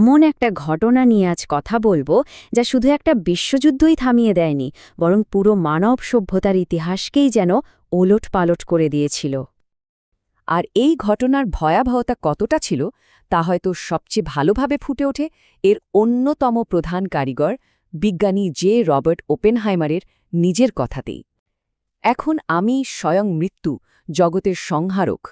এমন একটা ঘটনা নিয়ে আজ কথা বলব যা শুধু একটা বিশ্বযুদ্ধই থামিয়ে দেয়নি, বরং পুরো মানব সভ্যতার ইতিহাসকেই যেন ওলট পালট করে দিয়েছিল। আর এই ঘটনার ভয়াবহতা কতটা ছিল, তা হয়তো সবচেয়ে ভালোভাবে ফুটে ওঠে এর অন্যতম প্রধান কারিগর, বিজ্ঞানী জে রবার্ট ওপেনহাইমারের নিজের কথাতেই। এখন আমি স্বয়ং মৃত্যু, জগতের সংহারক।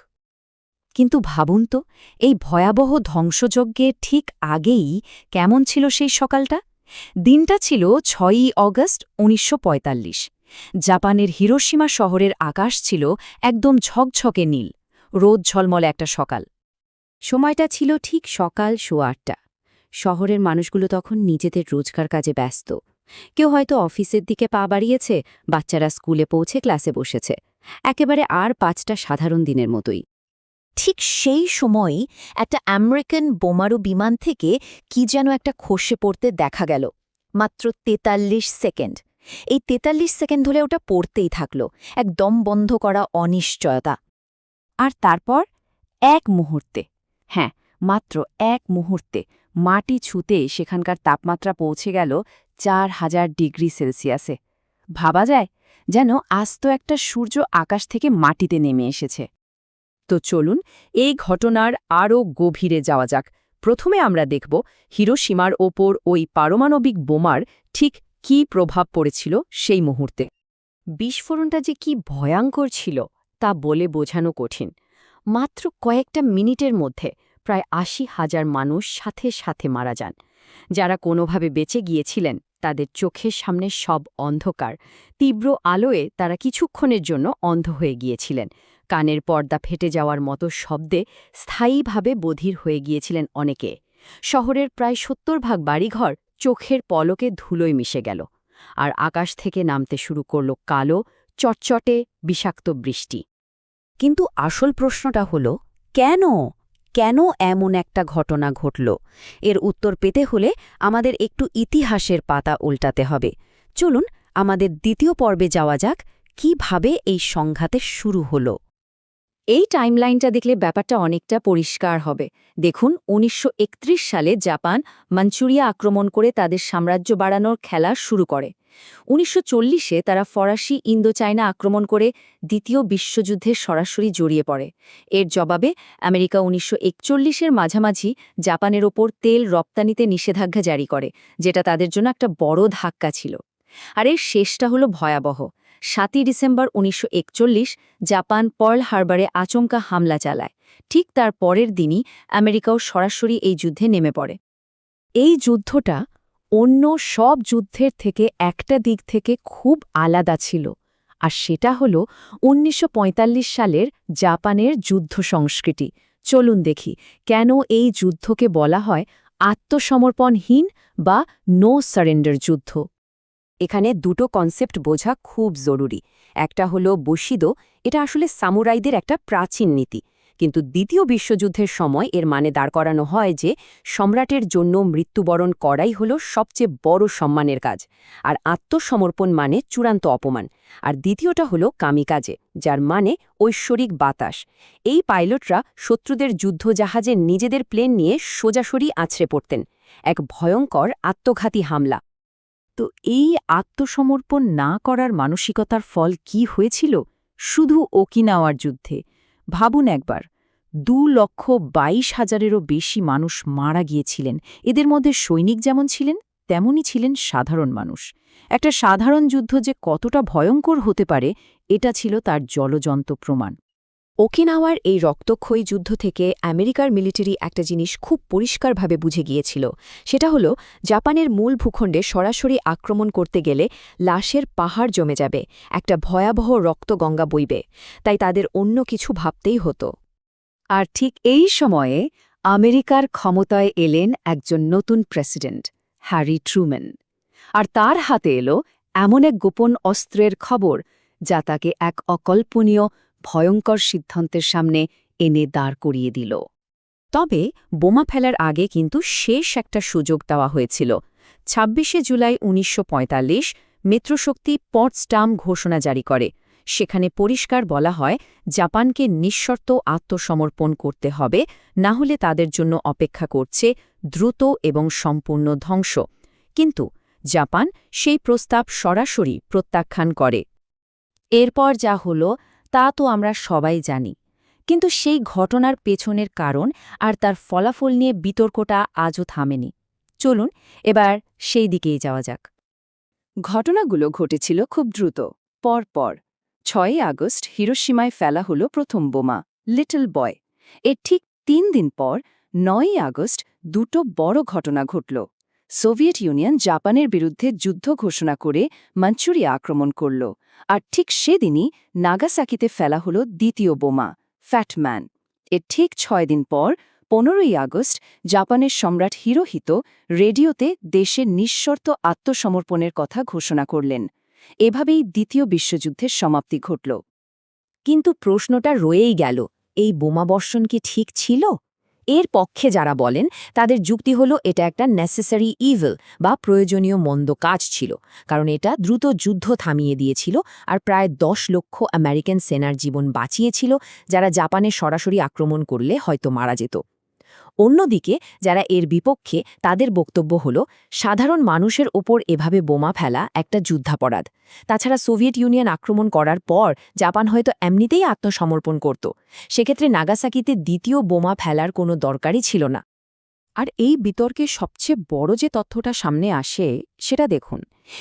কিন্তু ভাবুন তো, এই ভয়াবহ ধ্বংসযজ্ঞের ঠিক আগেই কেমন ছিল সেই সকালটা? দিনটা ছিল ছয়ই অগস্ট উনিশশো পঁয়তাল্লিশ। জাপানের হিরোসীমা শহরের আকাশ ছিল একদম ঝকঝকে নীল, রোদ ঝলমলে একটা সকাল। সময়টা ছিল ঠিক সকাল সোয়া আটটা। শহরের মানুষগুলো তখন নিজেদের রোজকার কাজে ব্যস্ত। কেউ হয়তো অফিসের দিকে পা বাড়িয়েছে, বাচ্চারা স্কুলে পৌঁছে, ক্লাসে বসেছে। একেবারে আর পাঁচটা সাধারণ দিনের মতোই। ঠিক সেই সময়ই একটা আমেরিকান বোমারু বিমান থেকে কি যেন একটা খসে পড়তে দেখা গেল। মাত্র তেতাল্লিশ সেকেন্ড। এই তেতাল্লিশ সেকেন্ড ধরে ওটা পড়তেই থাকল। এক দম বন্ধ করা অনিশ্চয়তা। আর তারপর এক মুহূর্তে। হ্যাঁ মাত্র এক মুহূর্তে মাটি ছুতে সেখানকার তাপমাত্রা পৌঁছে গেল চার হাজার ডিগ্রি সেলসিয়াসে। ভাবা যায় যেন আস্ত একটা সূর্য আকাশ থেকে মাটিতে নেমে এসেছে। তো চলুন এই ঘটনার আরও গভীরে যাওয়া যাক। প্রথমে আমরা দেখব হিরোসীমার ওপর ওই পারমাণবিক বোমার ঠিক কী প্রভাব পড়েছিল সেই মুহূর্তে। বিস্ফোরণটা যে কি ভয়ঙ্কর ছিল তা বলে বোঝানো কঠিন। মাত্র কয়েকটা মিনিটের মধ্যে প্রায় আশি হাজার মানুষ সাথে সাথে মারা যান। যারা কোনোভাবে বেঁচে গিয়েছিলেন, তাদের চোখের সামনে সব অন্ধকার। তীব্র আলোয়ে তারা কিছুক্ষণের জন্য অন্ধ হয়ে গিয়েছিলেন। কানের পর্দা ফেটে যাওয়ার মতো শব্দে স্থায়ীভাবে বধির হয়ে গিয়েছিলেন অনেকে। শহরের প্রায় সত্তর ভাগ বাড়িঘর চোখের পলকে ধুলোয় মিশে গেল, আর আকাশ থেকে নামতে শুরু করল কালো, চটচটে, বিষাক্ত বৃষ্টি। কিন্তু আসল প্রশ্নটা হল, কেন? কেন এমন একটা ঘটনা ঘটল? এর উত্তর পেতে হলে আমাদের একটু ইতিহাসের পাতা উল্টাতে হবে। চলুন আমাদের দ্বিতীয় পর্বে যাওয়া যাক, কীভাবে এই সংঘাতে শুরু হলো। এই টাইমলাইনটা দেখলে ব্যাপারটা অনেকটা পরিষ্কার হবে। দেখুন, উনিশশো একত্রিশ সালে জাপান মাঞ্চুরিয়া আক্রমণ করে তাদের সাম্রাজ্য বাড়ানোর খেলা শুরু করে। উনিশশো তারা ফরাসি ইন্দো চায়না আক্রমণ করে দ্বিতীয় বিশ্বযুদ্ধে সরাসরি জড়িয়ে পড়ে। এর জবাবে আমেরিকা উনিশশো একচল্লিশের মাঝামাঝি জাপানের ওপর তেল রপ্তানিতে নিষেধাজ্ঞা জারি করে, যেটা তাদের জন্য একটা বড় ধাক্কা ছিল। আর এর শেষটা হলো ভয়াবহ। সাতই ডিসেম্বর উনিশশো একচল্লিশ জাপান পার্ল হারবারে আচমকা হামলা চালায়। ঠিক তার পরের দিনই আমেরিকাও সরাসরি এই যুদ্ধে নেমে পড়ে। এই যুদ্ধটা অন্য সব যুদ্ধের থেকে একটা দিক থেকে খুব আলাদা ছিল, আর সেটা হল উনিশশো পঁয়তাল্লিশ সালের জাপানের যুদ্ধ সংস্কৃতি। চলুন দেখি, কেন এই যুদ্ধকে বলা হয় আত্মসমর্পণহীন বা নো সারেন্ডার যুদ্ধ? এখানে দুটো কনসেপ্ট বোঝা খুব জরুরি। একটা হলো বসিদো এটা আসলে সামুরাইদের একটা প্রাচীন নীতি। কিন্তু দ্বিতীয় বিশ্বযুদ্ধের সময় এর মানে দাঁড় করানো হয় যে, সম্রাটের জন্য মৃত্যুবরণ করাই হল সবচেয়ে বড় সম্মানের কাজ, আর আত্মসমর্পণ মানে চূড়ান্ত অপমান। আর দ্বিতীয়টা হল কামিকাজে, যার মানে ঐশ্বরিক বাতাস। এই পাইলটরা শত্রুদের যুদ্ধজাহাজে নিজেদের প্লেন নিয়ে সোজাসরি আছড়ে পড়তেন। এক ভয়ঙ্কর আত্মঘাতী হামলা। তো এই আত্মসমর্পণ না করার মানসিকতার ফল কি হয়েছিল? শুধু ওকিনাওয়ার যুদ্ধে। ভাবুন একবার, দু লক্ষ বাইশ হাজারেরও বেশি মানুষ মারা গিয়েছিলেন। এদের মধ্যে সৈনিক যেমন ছিলেন, তেমনই ছিলেন সাধারণ মানুষ। একটা সাধারণ যুদ্ধ যে কতটা ভয়ঙ্কর হতে পারে, এটা ছিল তার জলজন্ত প্রমাণ। ওকিনাওয়ার এই রক্তক্ষয়ী যুদ্ধ থেকে আমেরিকার মিলিটারি একটা জিনিস খুব পরিষ্কারভাবে বুঝে গিয়েছিল। সেটা হলো, জাপানের মূল ভূখণ্ডে সরাসরি আক্রমণ করতে গেলে লাশের পাহাড় জমে যাবে, একটা ভয়াবহ রক্তগঙ্গা বইবে, তাই তাদের অন্য কিছু ভাবতেই হতো। আর ঠিক এই সময়ে আমেরিকার ক্ষমতায় এলেন একজন নতুন প্রেসিডেন্ট, হ্যারি ট্রুম্যান। আর তার হাতে এলো এমন এক গোপন অস্ত্রের খবর, যা তাকে এক অকল্পনীয় ভয়ঙ্কর সিদ্ধান্তের সামনে এনে দাঁড় করিয়ে দিল। তবে বোমা ফেলার আগে কিন্তু শেষ একটা সুযোগ দেওয়া হয়েছিল। ছাব্বিশে জুলাই উনিশশো মিত্রশক্তি পটস্টাম ঘোষণা জারি করে। সেখানে পরিষ্কার বলা হয়, জাপানকে নিঃশর্ত আত্মসমর্পণ করতে হবে, না হলে তাদের জন্য অপেক্ষা করছে দ্রুত এবং সম্পূর্ণ ধ্বংস। কিন্তু জাপান সেই প্রস্তাব সরাসরি প্রত্যাখ্যান করে। এরপর যা হলো তা তো আমরা সবাই জানি। কিন্তু সেই ঘটনার পেছনের কারণ আর তার ফলাফল নিয়ে বিতর্কটা আজও থামেনি। চলুন, এবার সেই দিকেই যাওয়া যাক। ঘটনাগুলো ঘটেছিল খুব দ্রুত। পরপর, ছয়ই আগস্ট হিরোসীমায় ফেলা হলো প্রথম বোমা, লিটল বয়। এর ঠিক তিন দিন পর, নয়ই আগস্ট দুটো বড় ঘটনা ঘটল। সোভিয়েত ইউনিয়ন জাপানের বিরুদ্ধে যুদ্ধ ঘোষণা করে মাঞ্চুরিয়া আক্রমণ করল, আর ঠিক সেদিনই নাগাসাকিতে ফেলা হলো দ্বিতীয় বোমা, ফ্যাটম্যান। এর ঠিক ছয় দিন পর, পনেরোই আগস্ট, জাপানের সম্রাট হিরোহিত রেডিওতে দেশের নিঃশর্ত আত্মসমর্পণের কথা ঘোষণা করলেন। এভাবেই দ্বিতীয় বিশ্বযুদ্ধের সমাপ্তি ঘটল। কিন্তু প্রশ্নটা রয়েই গেল, এই বোমাবর্ষণ কি ঠিক ছিল? এর পক্ষে যারা বলেন, তাদের যুক্তি হলো এটা একটা নেসেসারি ইভেল বা প্রয়োজনীয় মন্দ কাজ ছিল। কারণ এটা দ্রুত যুদ্ধ থামিয়ে দিয়েছিল আর প্রায় দশ লক্ষ আমেরিকান সেনার জীবন বাঁচিয়েছিল, যারা জাপানে সরাসরি আক্রমণ করলে হয়তো মারা যেত। অন্যদিকে, যারা এর বিপক্ষে তাদের বক্তব্য হল, সাধারণ মানুষের ওপর এভাবে বোমা ফেলা একটা যুদ্ধাপরাধ। তাছাড়া সোভিয়েত ইউনিয়ন আক্রমণ করার পর জাপান হয়তো এমনিতেই আত্মসমর্পণ করত। সেক্ষেত্রে নাগাসাকিতে দ্বিতীয় বোমা ফেলার কোনো দরকারই ছিল না। আর এই বিতর্কে সবচেয়ে বড় যে তথ্যটা সামনে আসে, সেটা দেখুন।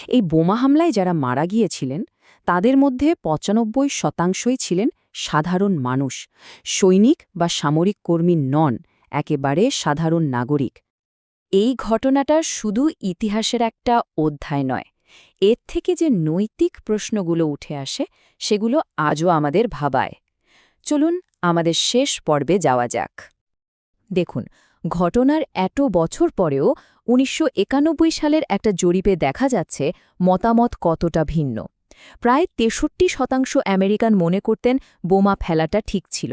এই বোমা হামলায় যারা মারা গিয়েছিলেন, তাদের মধ্যে পঁচানব্বই শতাংশই ছিলেন সাধারণ মানুষ, সৈনিক বা সামরিক কর্মী নন। একেবারে সাধারণ নাগরিক। এই ঘটনাটা শুধু ইতিহাসের একটা অধ্যায় নয়, এর থেকে যে নৈতিক প্রশ্নগুলো উঠে আসে, সেগুলো আজও আমাদের ভাবায়। চলুন আমাদের শেষ পর্বে যাওয়া যাক। দেখুন, ঘটনার এত বছর পরেও উনিশশো একানব্বই সালের একটা জরিপে দেখা যাচ্ছে মতামত কতটা ভিন্ন। প্রায় তেষট্টি শতাংশ আমেরিকান মনে করতেন বোমা ফেলাটা ঠিক ছিল।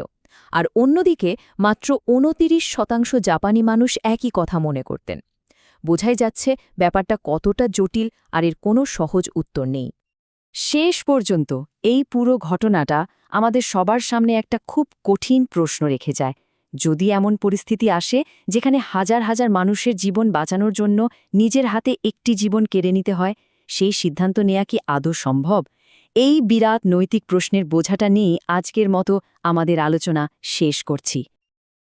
আর অন্যদিকে মাত্র উনতিরিশ শতাংশ জাপানি মানুষ একই কথা মনে করতেন। বোঝাই যাচ্ছে ব্যাপারটা কতটা জটিল আর এর কোনো সহজ উত্তর নেই। শেষ পর্যন্ত এই পুরো ঘটনাটা আমাদের সবার সামনে একটা খুব কঠিন প্রশ্ন রেখে যায়। যদি এমন পরিস্থিতি আসে যেখানে হাজার হাজার মানুষের জীবন বাঁচানোর জন্য নিজের হাতে একটি জীবন কেড়ে নিতে হয় সেই সিদ্ধান্ত নেয়া কি আদৌ সম্ভব? এই বিরাট নৈতিক প্রশ্নের বোঝাটা নিয়ে আজকের মতো আমাদের আলোচনা শেষ করছি।